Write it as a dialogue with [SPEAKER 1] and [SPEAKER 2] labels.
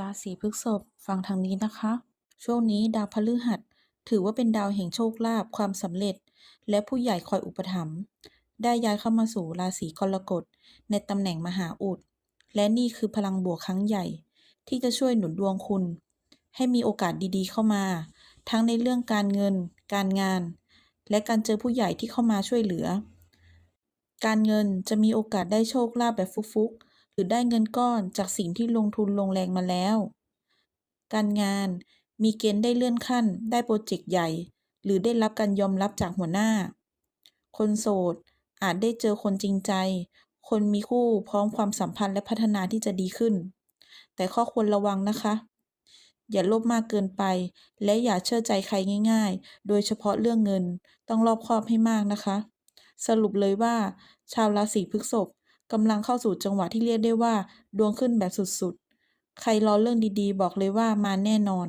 [SPEAKER 1] ราศีพฤษภฟังทางนี้นะคะ ช่วงนี้ดาวพฤหัส ถือว่าเป็นดาวแห่งโชคลาภความสำเร็จ และผู้ใหญ่คอยอุปถัมภ์ได้ย้ายเข้ามาสู่ราศีกรกฎในตำแหน่งมหาอุด และนี่คือพลังบวกครั้งใหญ่ ที่จะช่วยหนุนดวงคุณ ให้มีโอกาสดีๆเข้ามา ทั้งในเรื่องการเงิน การงาน และการเจอผู้ใหญ่ที่เข้ามาช่วยเหลือ การเงินจะมีโอกาสได้โชคลาภแบบฟุกๆ หรือได้เงินก้อนจากสิ่งที่ลงทุนลงแรงมาแล้ว การงานมีเกณฑ์ได้เลื่อนขั้น ได้โปรเจกต์ใหญ่ หรือได้รับการยอมรับจากหัวหน้า คนโสด อาจได้เจอคนจริงใจ คนมีคู่พร้อมความสัมพันธ์และพัฒนาที่จะดีขึ้น แต่ข้อควรระวังนะคะ อย่าโลภมากเกินไป และอย่าเชื่อใจใครง่าย ๆ โดยเฉพาะเรื่องเงินต้องรอบคอบให้มากนะคะ สรุปเลยว่า ชาวราศีพฤษภ กำลังเข้าสู่จังหวะที่เรียกได้ว่า ดวงขึ้นแบบสุดๆ ใครรอเรื่องดีๆ บอกเลยว่ามาแน่นอน